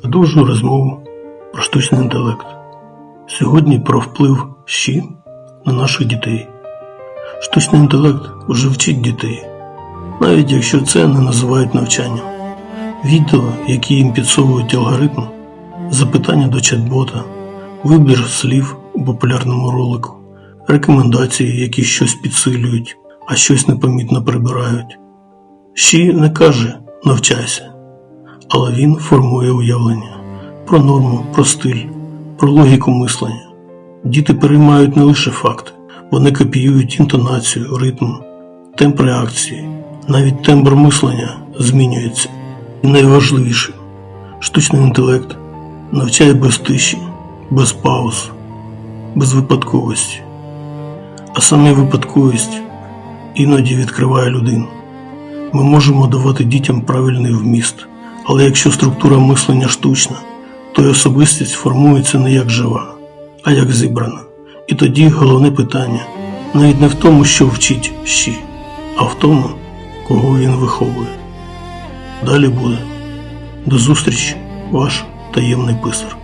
Продовжую розмову про штучний інтелект. Сьогодні про вплив щі на наших дітей. Штучний інтелект вже вчить дітей, навіть якщо це не називають навчанням. Відео, які їм підсовують алгоритм, запитання до чат-бота, вибір слів у популярному ролику, рекомендації, які щось підсилюють, а щось непомітно прибирають. Щі не каже навчайся, але він формує уявлення про норму, про стиль, про логіку мислення. Діти переймають не лише факти, вони копіюють інтонацію, ритм, темп реакції, навіть тембр мислення змінюється. І найважливіше, штучний інтелект навчає без тиші, без пауз, без випадковості. А саме випадковість іноді відкриває людину. Ми можемо давати дітям правильний вміст, але якщо структура мислення штучна, то й особистість формується не як жива, а як зібрана. І тоді головне питання навіть не в тому, що вчить щі, а в тому, кого він виховує. Далі буде. До зустрічі, ваш таємний писар.